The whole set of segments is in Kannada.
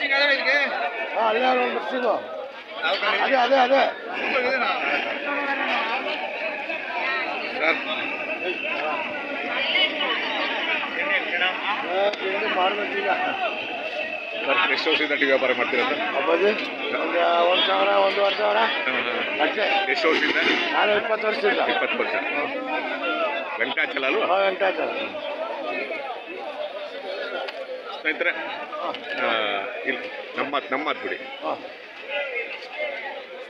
ಅಲ್ಲೇ ಒಂದು ಮಿಕ್ಸಿಂಗು ಅದೇ ಅದೇ ಅದೇ. ಮಾಡ್ಬೇಕೀಗ ಎಷ್ಟು ವರ್ಷದಿಂದ ಟಿ ವ್ಯಾಪಾರ ಮಾಡ್ತೀರಾ ಸರ್? ಹಬ್ಬದು? ಒಂದು ಒಂದು ಸಾವಿರ ಒಂದೂವರೆ ಸಾವಿರ? ಅಷ್ಟೇ. ಎಷ್ಟು ವರ್ಷದಿಂದ? ನಾನು ಇಪ್ಪತ್ತು ವರ್ಷದಿಂದ. ಇಪ್ಪತ್ತು ವರ್ಷ. ವೆಂಕಟಾಚಲ ಅಲ್ವಾ? ವೆಂಕಟಾಚಲ. ಸ್ನೇಹಿತರೆ ಇಲ್ಲಿ ನಮ್ಮ ನಮ್ಮದು ಬಿಡಿ.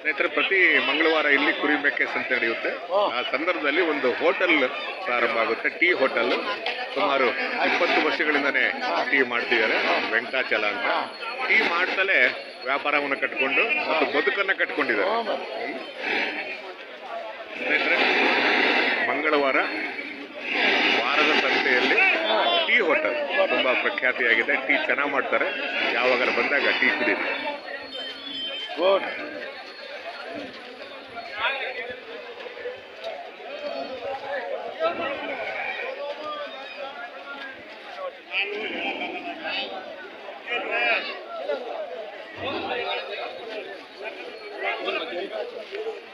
ಸ್ನೇಹಿತರೆ ಪ್ರತಿ ಮಂಗಳವಾರ ಇಲ್ಲಿ ಕುರಿ ಮೇಕೆ ಸಂತೆ ನಡೆಯುತ್ತೆ. ಆ ಸಂದರ್ಭದಲ್ಲಿ ಒಂದು ಹೋಟೆಲ್ ಪ್ರಾರಂಭ ಆಗುತ್ತೆ ಟೀ ಹೋಟೆಲ್. ಸುಮಾರು ಇಪ್ಪತ್ತು ವರ್ಷಗಳಿಂದನೇ ಟೀ ಮಾಡ್ತಿದ್ದಾರೆ ವೆಂಕಟಾಚಲ ಅಂತ. ಟೀ ಮಾಡ್ತಲೇ ವ್ಯಾಪಾರವನ್ನು ಕಟ್ಕೊಂಡು ಮತ್ತು ಬದುಕನ್ನು ಕಟ್ಕೊಂಡಿದ್ದಾರೆ. ಸ್ನೇಹಿತರೆ ಮಂಗಳವಾರ ಮಟನ್ ತುಂಬ ಪ್ರಖ್ಯಾತಿಯಾಗಿದೆ ಟೀ ಚೆನ್ನಾಗಿ ಮಾಡ್ತಾರೆ. ಯಾವಾಗ ಬಂದಾಗ ಟೀ ಕುಡೀರಿ. Thank.